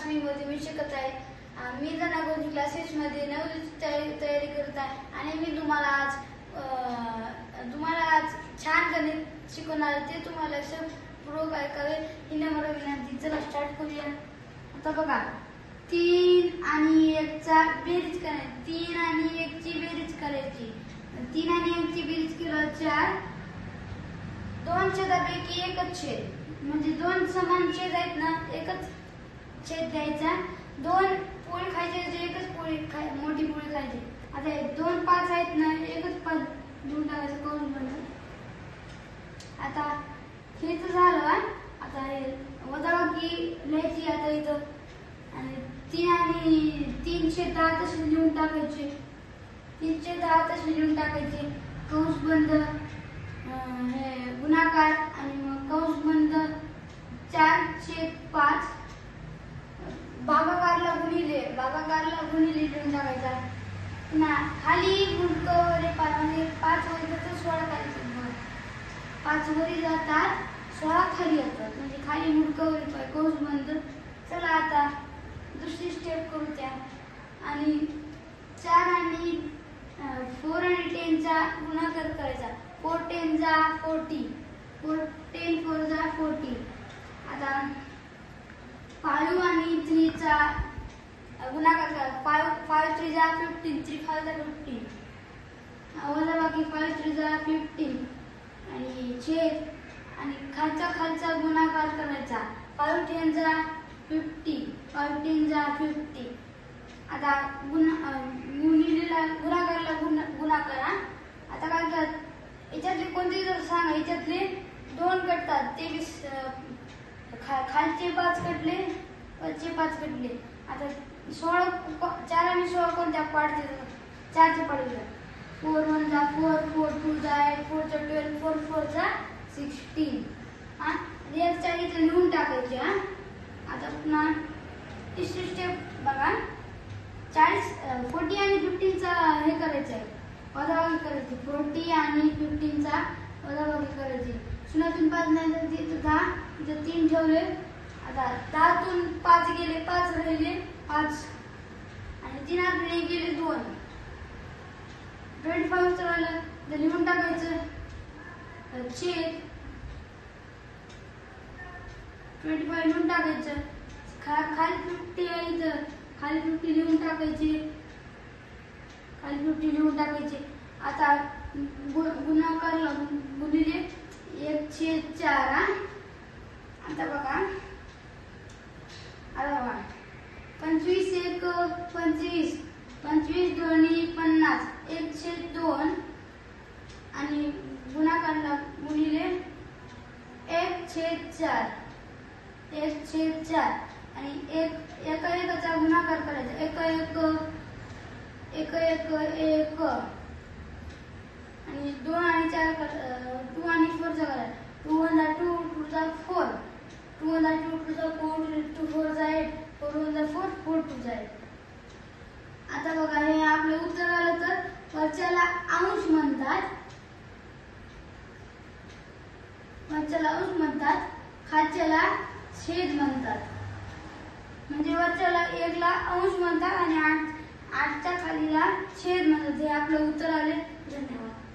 पाचवीमध्ये मी शिकत आहे. अं, मी जनागोजी क्लासेसमध्ये नववीची तयारी तयारी करत आहे. आणि मी तुम्हाला आज तुम्हाला आज छान गणित शिकवणार ते तुम्हाला पूर्वक ऐकावे. ही नम्र विनंती चला स्टार्ट करूया. आता बघा. तीन आणि एकचा बेरीज करायची. तीन आणि एकची बेरीज करायची. तीन आणि एकची बेरीज केलं चार. दोन छेदापैकी एकच छेद. म्हणजे दोन समान छेद आहेत ना एकच छेद द्यायचा दोन पोळी खायचे एकच पोळी खाय मोठी पोळी खायची. आता हे दोन पाच आहेत ना एकच पाच देऊन टाकायचं करून बनवून आता हेच झालं आता हे वजाबाकी लिहायची आता इथं. आणि तीन आणि तीनशे दहा तसे लिहून टाकायचे. तीनशे दहा तसे लिहून टाकायचे. कौश बंद हे गुणाकार आणि मग कौश बंद चारशे पाच भागाकारला गुणिले कोणी लिटून टाकायचा पुन्हा खाली गुणक रे पाच म्हणजे पाच वर तर सोळा खाली जातात. पाच वरी जातात सोळा खाली येतात. म्हणजे खाली मुडकं वरी पाय कौस बंद. चला आता दुसरी स्टेप करू त्या आणि चार आणि फोर आणि टेनचा गुणाकार करायचा. फोर टेनचा फोर्टी फोर टेन फोर जा फोर्टी आता फाईव्ह आणि थ्रीचा गुणाकार करा three are थ्री जा five are fifteen. फिफ्टीन वजा बाकी फाईव्ह थ्री जा फिफ्टीन आणि छेद आणि खालचा खालचा गुणाकार करायचा. फाईव्ह टेन जा फिफ्टी फाईव्ह टेन जा फिफ्टी आता गुन्हा गुणिलेला गुणाकारला गुणा गुणाकार करा आता काय करा याच्यातले कोणते जर सांगा याच्यातले दोन कटतात. तेवीस खा खालचे पाच कटले वरचे पाच कटले. आता सोळा प- चार पंजाब पाडते चारचे पाडले फोर वन जा फोर फोर टू जा एट फोर जा ट्वेल्व फोर फोर जा सिक्स्टीन हा? याच्या इथे लिहून टाकायचे हा? आता पुन्हा तिसरी स्टेप बघा. चाळीस फोर्टी आणि फिफ्टीनचा हे करायचं आहे वजाबाकी करायची. फोर्टी आणि फिफ्टीनचा वजाबाकी करायची. शून्यातून पाच नाही तर तिथं दहा तिथं तीन ठेवले. आता दहातून पाच गेले पाच राहिले. पाच तीन आकडे गेले दोन. ट्वेंटी फाईव्ह राहिलं तर लिहून टाकायचं. छेद ट्वेंटी फाईव्ह लिहून टाकायचं. खा खाली फिफ्टी आहे तर खाली फिफ्टी लिहून टाकायची. खाली फिफ्टी लिहून टाकायची. आता गु गुणाकारला गु- गुणिले एकशे चार आता बघा. आता बघा. पंचवीस एक पंचवीस पंचवीस दोन्ही पन्नास एकशे दोन आणि गुणाकारला गुणिले एक छेद चार एक छेद चार आणि एक एका एकाचा गुणाकार करायचा. एक एक एक. एक एक आणि दोन आणि चार टू आणि फोरचा करायचा. टू वन जा टू टू जा फोर. टू वन जा टू टू जा फोर टू फोर जा एट फोर वन जा फोर फोर टू जा एट आता बघा हे आपलं उत्तर आलं तर वरच्याला अंश म्हणतात वरच्याला अंश म्हणतात खालच्याला छेद म्हणतात. म्हणजे वरच्याला एकला अंश म्हणतात आणि आठ आठच्या खालीला छेद म्हणतात. हे आपलं उत्तर आले. धन्यवाद.